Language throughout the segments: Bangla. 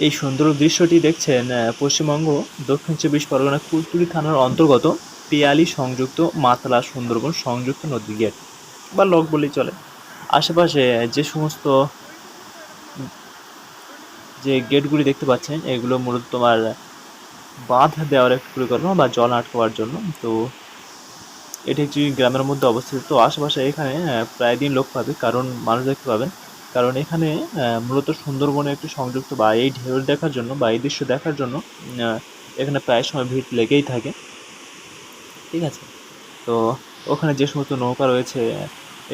এই সুন্দর দৃশ্যটি দেখছেন পশ্চিমবঙ্গ, দক্ষিণ চব্বিশ পরগনা কুলতুলি থানার অন্তর্গত পিয়ালি সংযুক্ত মাতলা সুন্দরবন সংযুক্ত নদী গেট, বা লক বলেই চলে। আশেপাশে যে সমস্ত যে গেটগুলি দেখতে পাচ্ছেন, এগুলো মূলত তোমার বাঁধ দেওয়ার একটি পরিকল্পনা বা জল আটকাবার জন্য। তো এটি একটি গ্রামের মধ্যে অবস্থিত। তো আশেপাশে এখানে প্রায় দিন লোক পাবে, কারণ মানুষ দেখতে পাবেন কারণ এখানে মূলত সুন্দরবনে একটি সংযুক্ত বা এই ঢেউ দেখার জন্য বা এই দৃশ্য দেখার জন্য এখানে প্রায় সময় ভিড় লেগেই থাকে। ঠিক আছে? তো ওখানে যে সমস্ত নৌকা রয়েছে,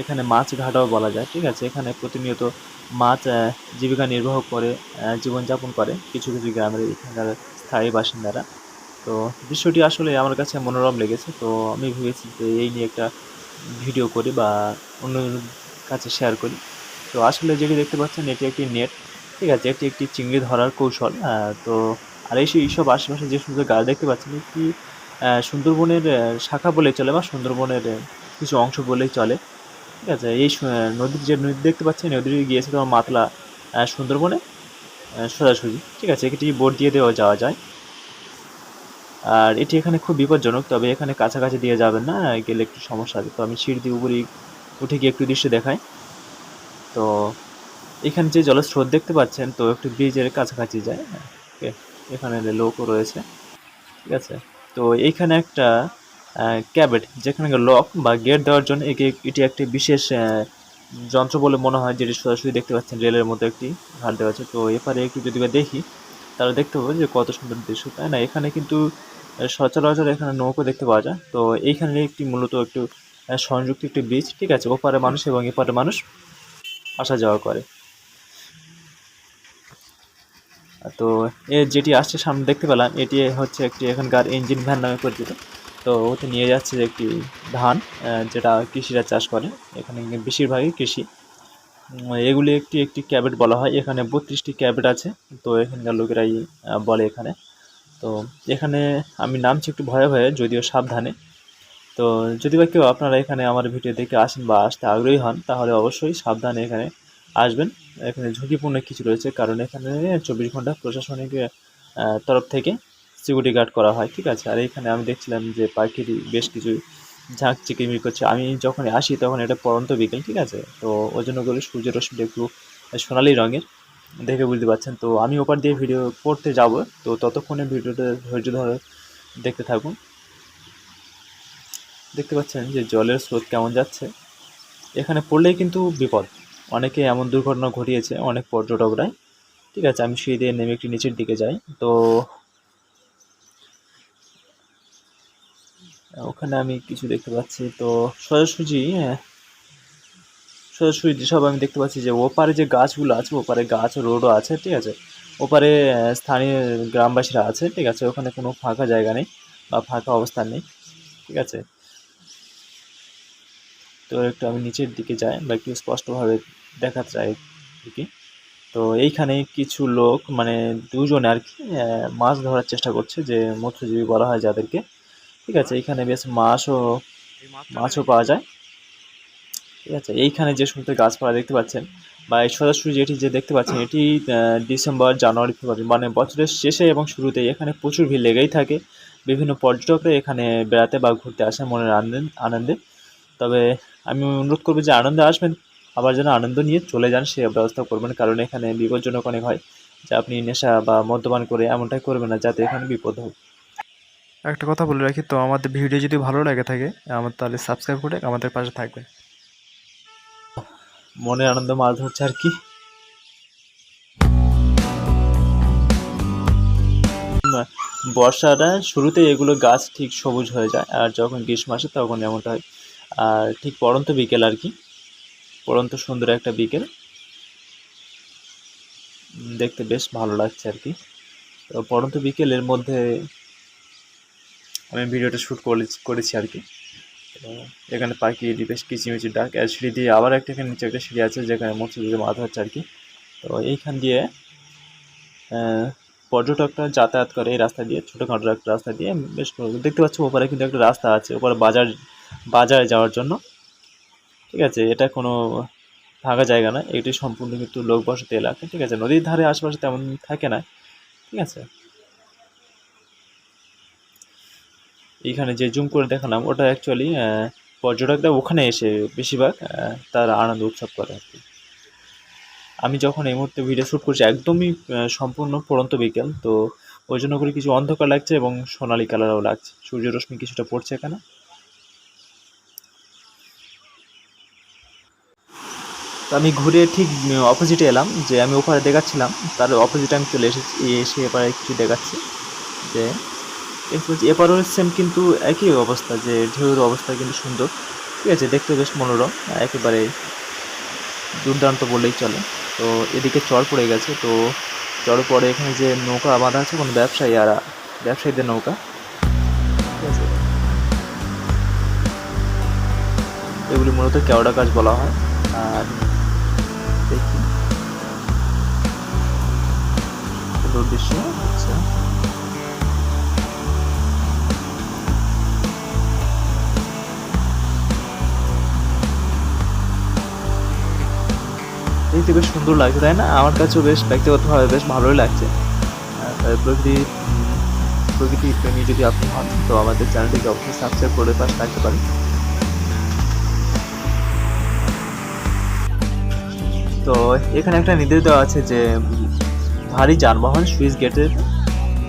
এখানে মাছ ঘাটাও বলা যায়। ঠিক আছে? এখানে প্রতিনিয়ত মাছ জীবিকা নির্বাহ করে জীবনযাপন করে কিছু কিছু গ্রামের এখানকার স্থায়ী বাসিন্দারা। তো দৃশ্যটি আসলে আমার কাছে মনোরম লেগেছে। তো আমি ভেবেছি যে এই নিয়ে একটা ভিডিও করি বা অন্য কাছে শেয়ার করি। তো আসলে যেটি দেখতে পাচ্ছেন, এটি একটি নেট, ঠিক আছে? এটি একটি চিংড়ি ধরার কৌশল তো আর এই সব আশেপাশে যে সমস্ত গাছ দেখতে পাচ্ছেন একটি সুন্দরবনের শাখা বলেই চলে বা সুন্দরবনের কিছু অংশ বলেই চলে, ঠিক আছে? এই নদীর যে নদী দেখতে পাচ্ছেন নদীটি গিয়েছে তোমার মাতলা সুন্দরবনে সোজাসুজি ঠিক আছে? একটি বোট দিয়ে দেওয়া যাওয়া যায়। আর এটি এখানে খুব বিপজ্জনক, তবে এখানে কাছাকাছি দিয়ে যাবেন না, গেলে একটু সমস্যা আছে তো আমি সিঁড়ি দিয়ে উপরে উঠে গিয়ে একটু দৃশ্য দেখাই। তো এখানে যে জলস্রোত দেখতে পাচ্ছেন, তো একটু ব্রিজের কাছাকাছি যায়। ওকে, এখানে লোকও রয়েছে, ঠিক আছে? তো এইখানে একটা ক্যাবেট যেখানে লক বা গেট দেওয়ার জন্য একে, এটি একটি বিশেষ যন্ত্র বলে মনে হয়, যেটি সরাসরি দেখতে পাচ্ছেন, রেলের মতো একটি ঘাট দেওয়া আছে। তো এপারে একটু যদি দেখি, তাহলে দেখতে পাবো যে কত সুন্দর দৃশ্য, তাই না? এখানে কিন্তু সচরাচর এখানে নৌকো দেখতে পাওয়া যায়। তো এইখানে একটি মূলত একটু সংযুক্ত একটি ব্রিজ ঠিক আছে? ওপারে মানুষ এবং এপারে মানুষ। আসা যাওয়া করে। তো এ যেটি আসছে সামনে দেখতে পেলাম, এটি হচ্ছে একটি এখানকার ইঞ্জিন ভ্যান নামে পরিচিত। তো ওতে নিয়ে যাচ্ছে একটি ধান যেটা কৃষিরা চাষ করে। এখানে বেশিরভাগই কৃষি। এগুলি একটি একটি ক্যাবেট বলা হয়। এখানে বত্রিশটি ক্যাবেট আছে। তো এখানকার লোকেরাই বলে এখানে। তো এখানে আমি নামছি একটু ভয়ে ভয়ে, যদিও সাবধানে। তো যদি বা কেউ আপনারা এখানে আমার ভিডিও দেখে আসেন বা আসতে আগ্রহী হন, তাহলে অবশ্যই সাবধানে এখানে আসবেন। এখানে ঝুঁকিপূর্ণ কিছু রয়েছে, কারণ এখানে চব্বিশ ঘণ্টা প্রশাসনিক তরফ থেকে সিকিউরিটি গার্ড করা হয়, ঠিক আছে? আর এখানে আমি দেখছিলাম যে পাখির বেশ কিছু ঝাঁক চিকিমিক করছে। আমি যখন আসি তখন এটা পড়ন্ত বিকেল, ঠিক আছে? তো ওই জন্য করে সূর্যের রশ্মিটা একটু সোনালি রঙের, দেখে বুঝতে পারছেন। তো আমি ওপার দিয়ে ভিডিও করতে যাব, তো ততক্ষণে ভিডিওটা ধৈর্য ধরে দেখতে থাকুন। দেখতে পাচ্ছেন যে জলের স্রোত কেমন যাচ্ছে। এখানে পড়লেই কিন্তু বিপদ। অনেকে এমন দুর্ঘটনা ঘটিয়েছে অনেক পর্যটকরাই। ঠিক আছে আমি সিঁড়ি দিয়ে নেমে একটু নিচের দিকে যাই। তো ওখানে আমি কিছু দেখতে পাচ্ছি। তো সোজাসুজি হ্যাঁ, সোজাসুজি যেসব আমি দেখতে পাচ্ছি যে ওপারে যে গাছগুলো আছে ওপারে গাছ রোডও আছে ঠিক আছে। ওপারে স্থানীয় গ্রামবাসীরা আছে ঠিক আছে। ওখানে কোনো ফাঁকা জায়গা নেই বা ফাঁকা অবস্থান নেই ঠিক আছে। তো একটু আমি নিচের দিকে যাই বা একটু স্পষ্টভাবে দেখা যায় কি। তো এইখানে কিছু লোক মানে দুজনে আর কি মাছ ধরার চেষ্টা করছে যে মৎস্যজীবী বলা হয় যাদেরকে। ঠিক আছে, এইখানে বেশ মাছও মাছও পাওয়া যায়। ঠিক আছে, এইখানে যে সমস্ত গাছপালা দেখতে পাচ্ছেন, বা এই সোজাসুজি যেটি যে দেখতে পাচ্ছেন, এটি ডিসেম্বর, জানুয়ারি, ফেব্রুয়ারি মানে বছরের শেষে এবং শুরুতে এখানে প্রচুর ভিড় লেগেই থাকে। বিভিন্ন পর্যটকরা এখানে বেড়াতে বা ঘুরতে আসে মনের আনন্দে আনন্দে। তবে আমি অনুরোধ করব যে আনন্দে আসবেন আবার যেন আনন্দ নিয়ে চলে যান সে ব্যবস্থা করবেন। কারণ এখানে বিপজ্জনক অনেক হয় যে আপনি নেশা বা মদ্যপান করে এমনটাই করবেন না যাতে এখানে বিপদ হোক একটা কথা বলে রাখি তো আমাদের ভিডিও যদি ভালো লাগে থাকে আমার তাহলে সাবস্ক্রাইব করে আমাদের পাশে থাকবেন। মনের আনন্দ মাছ ধরছে আর কি। বর্ষাটা শুরুতে এগুলো গাছ ঠিক সবুজ হয়ে যায় আর যখন গ্রীষ্ম আসে তখন এমনটা হয়। আর ঠিক পড়ন্ত বিকেল আর কি। পড়ন্ত সুন্দর একটা বিকেল। দেখতে বেশ ভালো লাগছে আর কি। তো পড়ন্ত বিকেলের মধ্যে আমি ভিডিওটা শ্যুট করেছি আর কি। এখানে পাখি বেশ কিচিমিচি ডাক, আর সিঁড়ি দিয়ে আবার একটা এখানে নিচে একটা সিঁড়ি আছে যেখানে মৎস্যজীবী মাছ হচ্ছে আর কি। তো এইখান দিয়ে পর্যটকরা যাতায়াত করে এই রাস্তা দিয়ে, ছোটোখাটো একটা রাস্তা দিয়ে, বেশ দেখতে পাচ্ছ ওপারে কিন্তু একটা রাস্তা আছে, ওপারে বাজার বাজারে যাওয়ার জন্য। ঠিক আছে, এটা কোনো ফাঁকা জায়গা না এটি সম্পূর্ণ কিন্তু লোক বসতি এলাকা। ঠিক আছে, নদীর ধারে আশেপাশে তেমন থাকে না। ঠিক আছে। এইখানে যে জুম করে দেখালাম, ওটা অ্যাকচুয়ালি পর্যটকরা ওখানে এসে বেশিরভাগ তার আনন্দ উৎসব করে আর কি। আমি যখন এই মুহূর্তে ভিডিও শ্যুট করছি, একদমই সম্পূর্ণ পড়ন্ত বিকেল, তো ওই জন্য করে কিছু অন্ধকার লাগছে এবং সোনালি কালারও লাগছে। সূর্য রশ্মি কিছুটা পড়ছে এখানে। তো আমি ঘুরে ঠিক অপোজিটে এলাম, যে আমি ওপারে দেখাচ্ছিলাম, তার অপোজিটে আমি চলে এসেছি, এসে এপারে কিছু দেখাচ্ছি, যে এপারও সেম কিন্তু একই অবস্থা, যে ঢেউর অবস্থা কিন্তু সুন্দর, ঠিক আছে, দেখতে বেশ মনোরম, একেবারে দুর্দান্ত বললেই চলে, তো এদিকে চর পড়ে গেছে, তো চর পরে এখানে যে নৌকা বাঁধা আছে, কোনো ব্যবসায়ী আর ব্যবসায়ীদের নৌকা, ঠিক আছে। এগুলি মূলত কেওড়া গাছ বলা হয়, আর সুন্দর দৃশ্য দেখতে বেশ সুন্দর লাগছে, তাই না? আমার কাছেও বেশ ব্যক্তিগতভাবে বেশ ভালোই লাগছে। প্রকৃতি প্রকৃতি প্রেমী যদি আপনি হন, তো আমাদের চ্যানেলটিকে অবশ্যই সাবস্ক্রাইব করে পাশে থাকতে পারেন। তো এখানে একটা নির্দেশ দেওয়া আছে যে ভারী যানবাহন, সুইচ গেটের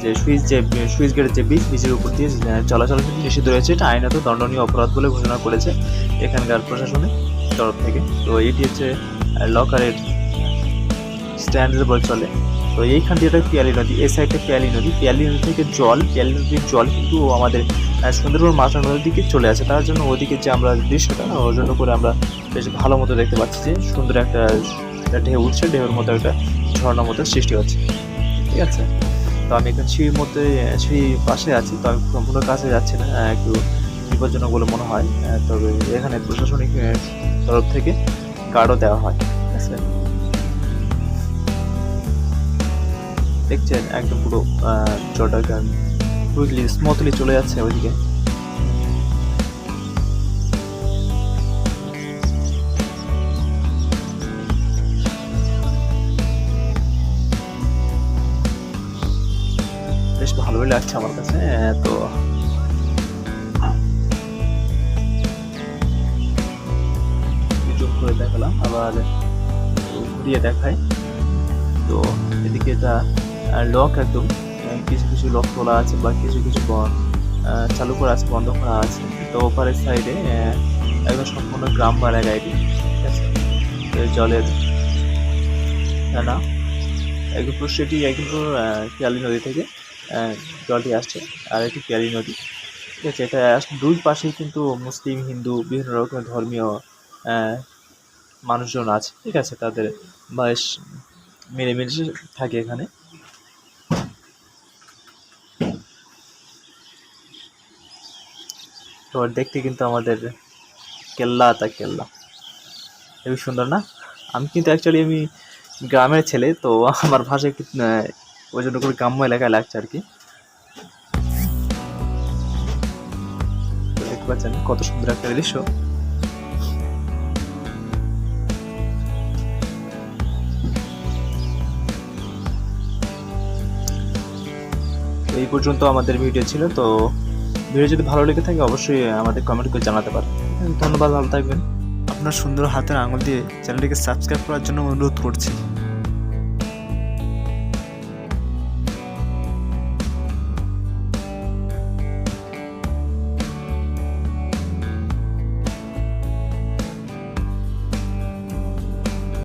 যে, সুইচ যে, সুইচ গেটের যে বীজ, বীজের উপর দিয়ে চলাচল নিষিদ্ধ রয়েছে। এটা আইনত দণ্ডনীয় অপরাধ বলে ঘোষণা করেছে এখানকার প্রশাসনের তরফ থেকে। তো এটি হচ্ছে লকারের স্ট্যান্ডের বলে চলে। তো এইখান দিয়ে একটা পিয়ালি নদী, এই সাইডটা পিয়ালি নদী। পিয়ালি নদী থেকে জল, পিয়ালি নদীর জল কিন্তু আমাদের সুন্দরবন মাছরা নদীর দিকে চলে আসে। তার জন্য ওদিকে যে আমরা দৃশ্যটা ওর জন্য করে আমরা বেশ ভালো মতো দেখতে পাচ্ছি যে সুন্দর একটা ঢেউ উঠছে, ঢেউর মতো একটা ঝর্ণার মতো সৃষ্টি হচ্ছে। ঠিক আছে? তো আমি এখন সিঁড়ির মধ্যে সিঁড়ির পাশে আছি, তো আমি সম্পূর্ণ কাছে যাচ্ছি না একটু বিপজ্জনক বলে মনে হয় তবে এখানে প্রশাসনিক তরফ থেকে গার্ডও দেওয়া হয়, ঠিক আছে? দেখছেন? একদম পুরো কুইকলি স্মুথলি চলে যাচ্ছে ওইদিকে। ভালোই লাগছে আমার কাছে তো। জুম করে দেখালাম আবার ঘুরিয়ে দেখায় তো এদিকে এটা লক একদম কিছু কিছু লক তোলা আছে বা কিছু কিছু চালু করা আছে বন্ধ করা আছে। তো ওপারের সাইডে একদম সম্পূর্ণ গ্রাম বা এলাকা ঠিক আছে? জলের না একদম পুরো সেটি একদম আহ, নদী থেকে। জলটি আসছে, আর এটি পিয়ালি নদী। ঠিক আছে, এটা দুই পাশেই কিন্তু মুসলিম, হিন্দু, বিভিন্ন রকমের ধর্মীয় মানুষজন আছে। ঠিক আছে, তাদের বেশ মিলেমিশে থাকে এখানে। তো দেখতে কিন্তু আমাদের কেল্লা তা কেল্লা। খুবই সুন্দর না? আমি কিন্তু অ্যাকচুয়ালি আমি গ্রামের ছেলে, তো আমার ভাষা একটু ওই জন্য করে গ্রাম্য এলাকায় লাগছে আর কি। দেখতে পাচ্ছেন কত সুন্দর একটা দৃশ্য। এই পর্যন্ত আমাদের ভিডিও ছিল, তো ভিডিও যদি ভালো লেগে থাকে অবশ্যই আমাদের কমেন্ট করে জানাতে পারেন। ধন্যবাদ, ভালো থাকবেন। আপনার সুন্দর হাতের আঙুল দিয়ে চ্যানেলটিকে সাবস্ক্রাইব করার জন্য অনুরোধ করছি।